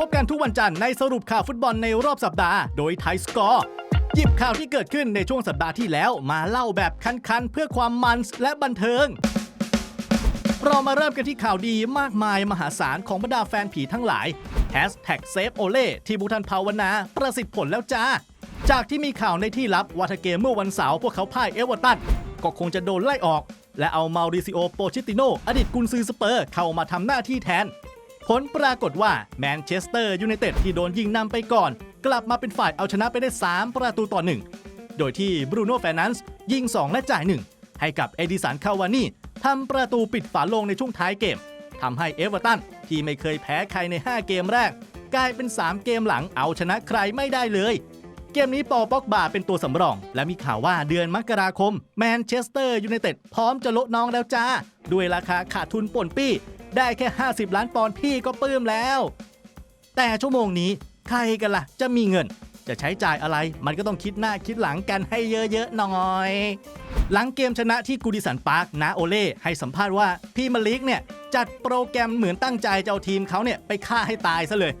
พบกันทุกวันจันทร์ในสรุปข่าวฟุตบอลในรอบสัปดาห์ โดยไทยสกอร์หยิบข่าวที่เกิดขึ้นในช่วงสัปดาห์ที่แล้วมาเล่าแบบคันๆ เพื่อความมันและบันเทิง เรามาเริ่มกันที่ข่าวดีมากมายมหาศาลของบรรดาแฟนผีทั้งหลาย Hashtag Save Ole ที่บุทันภาวนา ประสิทธิ์ผลแล้วจ้า จากที่มีข่าวในที่ลับว่าถ้าเกมเมื่อวันเสาร์พวกเขาพ่ายเอเวอร์ตันก็คงจะโดนไล่ออก และเอามาริซิโอโปชิติโนอดีตกุนซือสเปอร์เข้ามาทำหน้าที่แทน ผลปรากฏว่าแมนเชสเตอร์ยูไนเต็ดที่โดนยิงนำไปก่อน กลับมาเป็นฝ่ายเอาชนะไปได้ 3 ประตูต่อ 1 โดยที่บรูโน่แฟร์นันส์ยิง 2 และจ่าย 1 ให้กับเอดิสันคาวานี่ทำประตูปิดฝาโลงในช่วงท้ายเกมทำให้เอเวอร์ตันที่ไม่เคยแพ้ใครใน 5 เกมแรก กลายเป็น 3 เกมหลังเอาชนะใครไม่ได้เลย เกมนี้ปอป็อกบาเป็นตัวสำรอง และมีข่าวว่าเดือนมกราคม แมนเชสเตอร์ยูไนเต็ดพร้อมจะลดน้องแล้วจ้า ด้วยราคาขาดทุนป่นปี้ ได้แค่ 50 ล้านปอนด์พี่ก็ปลื้มแล้ว แต่ชั่วโมงนี้ใครกันล่ะ จะมีเงิน จะใช้จ่ายอะไร มันก็ต้องคิดหน้าคิดหลังกันให้เยอะๆหน่อย หลังเกมชนะที่กูดิสันปาร์คนาโอเล่ให้สัมภาษณ์ว่าพี่มาลิกเนี่ยจัดโปรแกรมเหมือนตั้งใจจะเอาทีมเขาเนี่ยไปฆ่าให้ตายซะเลย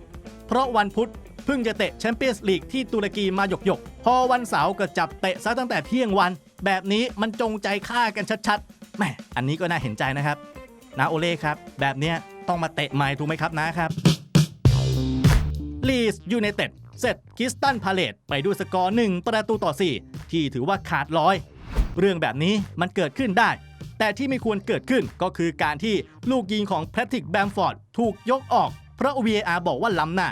เพราะวันพุธเพิ่งจะเตะแชมเปี้ยนส์ลีกที่ตุรกีมาหยกๆ พอวันเสาร์ก็จับเตะซะตั้งแต่เที่ยงวัน แบบนี้มันจงใจฆ่ากันชัดๆแหมอันนี้ก็น่าเห็นใจนะครับ นาโอเล่ครับ แบบเนี้ยต้องมาเตะไม้ถูกไหมครับนะครับลีสยูไนเต็ดเสร็จคิสตันพาเลตไปด้วยสกอร์1ประตูต่อ 4 ที่ถือว่าขาดร้อย เรื่องแบบนี้มันเกิดขึ้นได้ แต่ที่ไม่ควรเกิดขึ้นก็คือการที่ลูกยิงของแพทริกแบมฟอร์ดถูกยกออก เพราะ VAR บอกว่าล้ำหน้า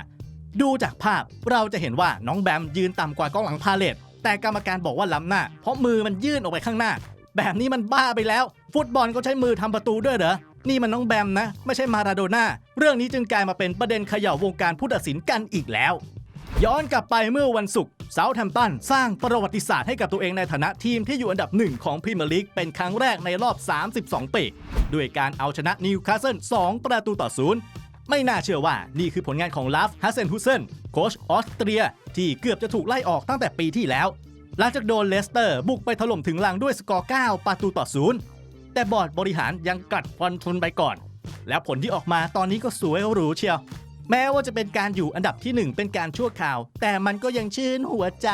ดูจากภาพเราจะเห็นว่าน้องแบมยืนต่ำกว่ากองหลังพาเลตแต่กรรมการบอกว่าล้ำหน้า เพราะมือมันยื่นออกไปข้างหน้า แบบนี้มันบ้าไปแล้ว ฟุตบอลก็ใช้มือทำประตูด้วยเหรอ นี่มันน้องแบมนะ ไม่ใช่มาราโดน่าเรื่องนี้จึงกลายมาเป็นประเด็นเขย่าวงการผู้ตัดสินกันอีกแล้ว ย้อนกลับไปเมื่อวันศุกร์เซาท์แฮมป์ตันสร้างประวัติศาสตร์ให้กับตัวเองในฐานะทีมที่อยู่อันดับหนึ่งของพรีเมียร์ลีกเป็นครั้งแรกในรอบ 32 ปีด้วยการเอาชนะนิวคาสเซิล2ประตูต่อศูนย์ไม่น่าเชื่อว่านี่คือผลงานของลาฟฮัสเซนฮุเซนโค้ชออสเตรีย ที่เกือบจะถูกไล่ออกตั้งแต่ปีที่แล้ว หลังจากโดนเลสเตอร์บุกไปถล่มถึงลังด้วยสกอร์ 9 ประตูต่อศูนย์ แต่บอร์ดบริหารยังกัดฟันทุนไปก่อน แล้วผลที่ออกมาตอนนี้ก็สวยหรูเชียว แม้ว่าจะเป็นการอยู่อันดับที่ 1 เป็นการชั่วข่าว แต่มันก็ยังชื่นหัวใจ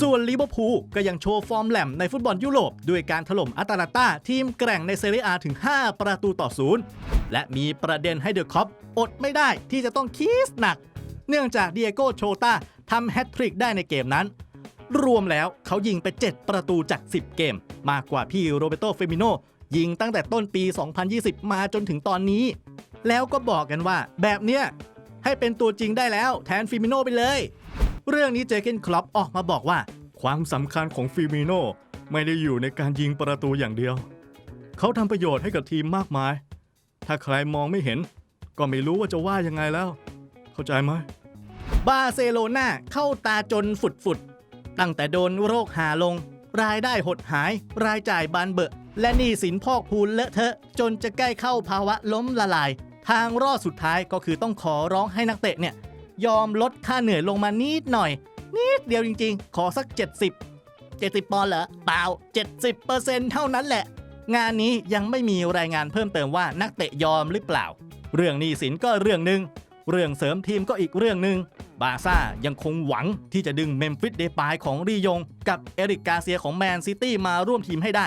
ส่วนลิเวอร์พูลก็ยังโชว์ฟอร์มแหลมในฟุตบอลยุโรป ด้วยการถล่มอัตาลานตาทีมแกร่งในเซเรียอาถึง 5 ประตูต่อศูนย์และมีประเด็นให้เดอะคอปอดไม่ได้ที่จะต้องคิสหนัก เนื่องจากเดียโก้โชตาทำแฮตทริกได้ในเกมนั้น รวมแล้วเขายิงไป 7 ประตูจาก 10 เกม มากกว่าพี่โรเบโตเฟมิโนยิงตั้งแต่ต้นปี 2020 มาจนถึงตอนนี้ แล้วก็บอกกันว่าแบบเนี้ยให้เป็นตัวจริงได้แล้วแทนฟิมิโนไปเลย เรื่องนี้เจเกนคลอปออกมาบอกว่า ความสำคัญของฟิมิโนไม่ได้อยู่ในการยิงประตูอย่างเดียว เขาทำประโยชน์ให้กับทีมมากมาย ถ้าใครมองไม่เห็น ก็ไม่รู้ว่าจะว่ายังไงแล้ว เข้าใจไหมบาร์เซโลนาเข้าตาจนฝุดฝุดๆ ตั้งแต่โดนโรคหาลง รายได้หดหาย รายจ่ายบานเบอะ และหนี้สินพอกพูนเลอะเทอะ จนจะใกล้เข้าภาวะล้มละลาย ทางรอดสุดท้ายก็คือต้องขอร้องให้นักเตะเนี่ย ยอมลดค่าเหนื่อยลงมานิดหน่อย นิดเดียวจริงๆ ขอสัก 70 70 ปอนด์เหรอ เปล่า 70%เท่านั้นแหละ งานนี้ยังไม่มีรายงานเพิ่มเติมว่านักเตะยอมหรือเปล่า เรื่องหนี้สินก็เรื่องหนึ่งเรื่องเสริมทีมก็อีกเรื่องหนึ่ง บาซ่ายังคงหวังที่จะดึงเมมฟิสเดปายของรียง กับเอริกกาเซียของแมนซิตี้มาร่วมทีมให้ได้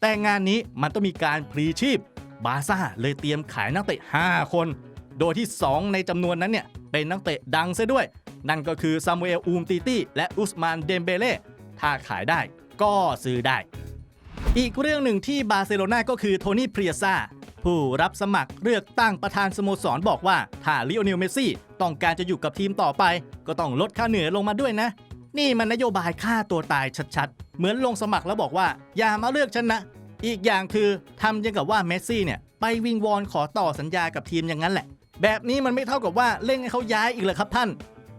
แต่งานนี้มันต้องมีการพลีชีพ บาซ่าเลยเตรียมขายนักเตะ 5 คน โดยที่ 2 ในจำนวนนั้นเนี่ยเป็นนักเตะดังซะด้วย นั่นก็คือซามูเอลอูมติตี้และอุสมานเดมเบเล่ถ้าขายได้ก็ซื้อได้ อีกเรื่องหนึ่งที่บาร์เซโลนาก็คือโทนี่เพรียซา ผู้รับสมัครเลือกตั้งประธานสโมสรบอกว่าถ้าลิโอเนลเมซี่ต้องการจะอยู่กับทีมต่อไป ก็ต้องลดค่าเหนื่อยลงมาด้วยนะ นี่มันนโยบายฆ่าตัวตายชัดๆ เหมือนลงสมัครแล้วบอกว่า อย่ามาเลือกฉันนะ อีกอย่างคือทำยังกับว่าเมซี่เนี่ยไปวิงวอนขอต่อสัญญากับทีมอย่างนั้นแหละ แบบนี้มันไม่เท่ากับว่าเร่งให้เขาย้ายอีกเลยครับท่าน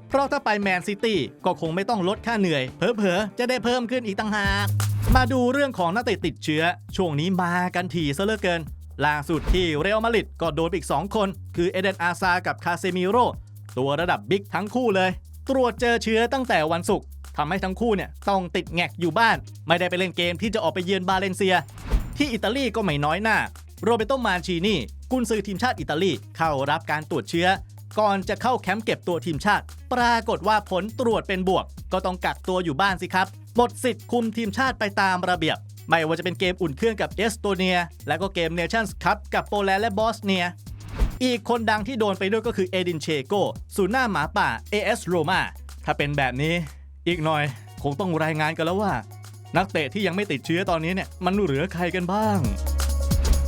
เพราะถ้าไปแมนซิตี้ก็คงไม่ต้องลดค่าเหนื่อยเผลอๆจะได้เพิ่มขึ้นอีกต่างหากมาดูเรื่องของนักเตะติดเชื้อ ช่วงนี้มากันทีซะเหลือเกิน ล่าสุดที่เรอัลมาดริดก็โดนอีก 2 คน คือเอเดนอาซากับคาเซมิโร่ตัวระดับบิ๊กทั้งคู่เลย ตรวจเจอเชื้อตั้งแต่วันศุกร์ทำให้ทั้งคู่เนี่ยต้องติดแงกอยู่บ้าน ไม่ได้ไปเล่นเกมที่จะออกไปเยือนบาเลนเซีย ที่อิตาลีก็ไม่น้อยหน้า โรเบโตมานชีนี่กุนซือทีมชาติอิตาลีเข้ารับการตรวจเชื้อ ก่อนจะเข้าแคมป์เก็บตัวทีมชาติ ปรากฏว่าผลตรวจเป็นบวก ก็ต้องกักตัวอยู่บ้านสิครับหมดสิทธิ์คุมทีมชาติไปตามระเบียบ ไม่ว่าจะเป็นเกมอุ่นเครื่องกับเอสโตเนีย และก็เกมเนชั่นส์คัพกับโปแลนด์และบอสเนีย อีกคนดังที่โดนไปด้วยก็คือเอดินเชโกศูนย์หน้าหมาป่า AS Roma ถ้าเป็นแบบนี้อีกหน่อยคงต้องรายงานกันแล้วว่า นักเตะที่ยังไม่ติดเชื้อตอนนี้เนี่ยมันเหลือใครกันบ้าง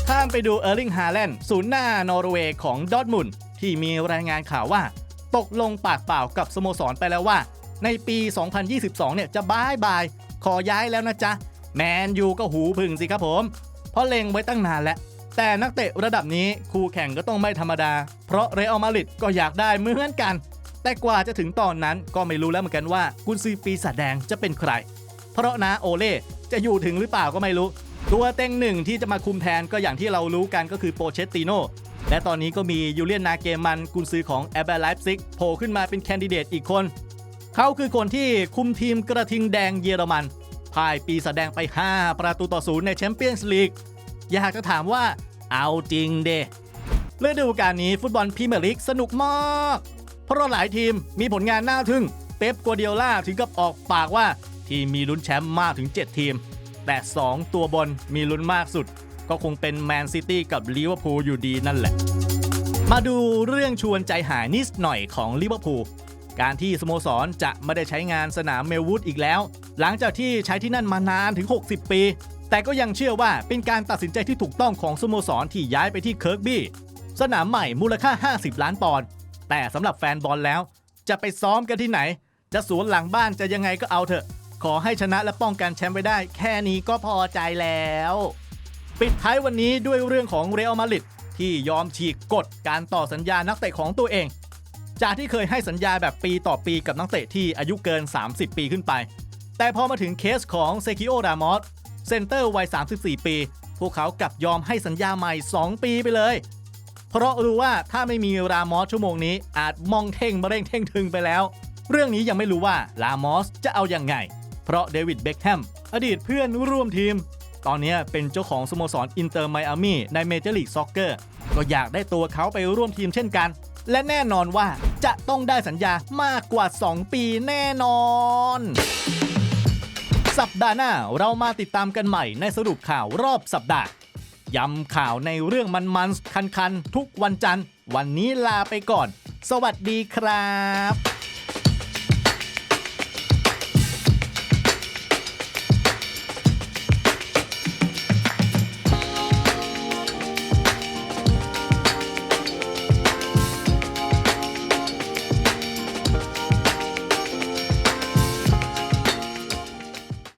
ข้ามไปดูเออร์ลิงฮาแลนด์ศูนย์หน้านอร์เวย์ของดอทมุนที่มีรายงานข่าวว่า ตกลงปากเปล่ากับสโมสรไปแล้วว่า ในปี 2022 เนี่ยจะบายบาย ขอย้ายแล้วนะจ๊ะ แมนยูก็หูพึ่งสิครับผม เพราะเล็งไว้ตั้งนานแล้ว แต่นักเตะระดับนี้คู่แข่งก็ต้องไม่ธรรมดา เพราะเรอัลมาดริดก็อยากได้เหมือนกัน แต่กว่าจะถึงตอนนั้นก็ไม่รู้แล้วเหมือนกันว่ากุนซือปีศาจแดงจะเป็นใคร เพราะนะโอเล่จะอยู่ถึงหรือเปล่าก็ไม่รู้ ตัวเต็งหนึ่งที่จะมาคุมแทนก็อย่างที่เรารู้กันก็คือโปเชตติโนและตอนนี้ก็มียูเลียนนาเกมันกุนซือของแอเบร์ไลฟ์ซิกโผล่ขึ้นมาเป็นแคนดิเดตอีกคน เขาคือคนที่คุมทีมกระทิงแดงเยอรมัน พ่ายปีศาจแดงไป 5 ประตูต่อศูนย์ในแชมเปี้ยนส์ลีก อยากจะถามว่าเอาจริงเดฤดูกาลนี้ฟุตบอลพรีเมียร์ลีกสนุกมาก เพราะหลายทีมมีผลงานน่าทึ่ง เป๊ปกัวเดียล่าถึงกับออกปากว่า ทีมมีลุ้นแชมป์มากถึง 7 ทีม แต่ 2 ตัวบนมีลุ้นมากสุด ก็คงเป็นแมนซิตี้กับลิเวอร์พูลอยู่ดีนั่นแหละ มาดูเรื่องชวนใจหายนิดหน่อยของลิเวอร์พูล การที่สโมสรจะไม่ได้ใช้งานสนามเมลวูดอีกแล้ว หลังจากที่ใช้ที่นั่นมานานถึง 60 ปี แต่ก็ยังเชื่อว่าเป็นการตัดสินใจที่ถูกต้องของสโมสรที่ย้ายไปที่เคิร์กบี้สนามใหม่มูลค่า 50 ล้านปอนด์แต่สำหรับแฟนบอลแล้ว จะไปซ้อมกันที่ไหน จะสวนหลังบ้านจะยังไงก็เอาเถอะ ขอให้ชนะและป้องกันแชมป์ไว้ได้ แค่นี้ก็พอใจแล้ว ปิดท้ายวันนี้ด้วยเรื่องของเรอัลมาดริดที่ยอมฉีกกฎการต่อสัญญานักเตะของตัวเอง จากที่เคยให้สัญญาแบบปีต่อปีกับนักเตะที่อายุเกิน 30 ปีขึ้นไป แต่พอมาถึงเคสของเซคิโอรามอสเซนเตอร์วัย 34 ปี พวกเขากลับยอมให้สัญญาใหม่ 2 ปีไปเลย เพราะรู้ว่าถ้าไม่มีรามอสชั่วโมงนี้อาจมองเท่งมาเร่งเท่งถึงไปแล้ว เรื่องนี้ยังไม่รู้ว่าลามอสจะเอาอย่างไง เพราะเดวิดเบคแฮมอดีตเพื่อนร่วมทีม ตอนนี้เป็นเจ้าของสโมสรอินเตอร์ไมอามี่ในเมเจอร์ลีกซ็อกเกอร์ก็อยากได้ตัวเขาไปร่วมทีมเช่นกัน และแน่นอนว่าจะต้องได้สัญญามากกว่า 2 ปีแน่นอน สัปดาห์หน้าเรามาติดตามกันใหม่ในสรุปข่าวรอบสัปดาห์ย้ำข่าวในเรื่องมันๆคันๆ ทุกวันจันทร์ วันนี้ลาไปก่อน สวัสดีครับ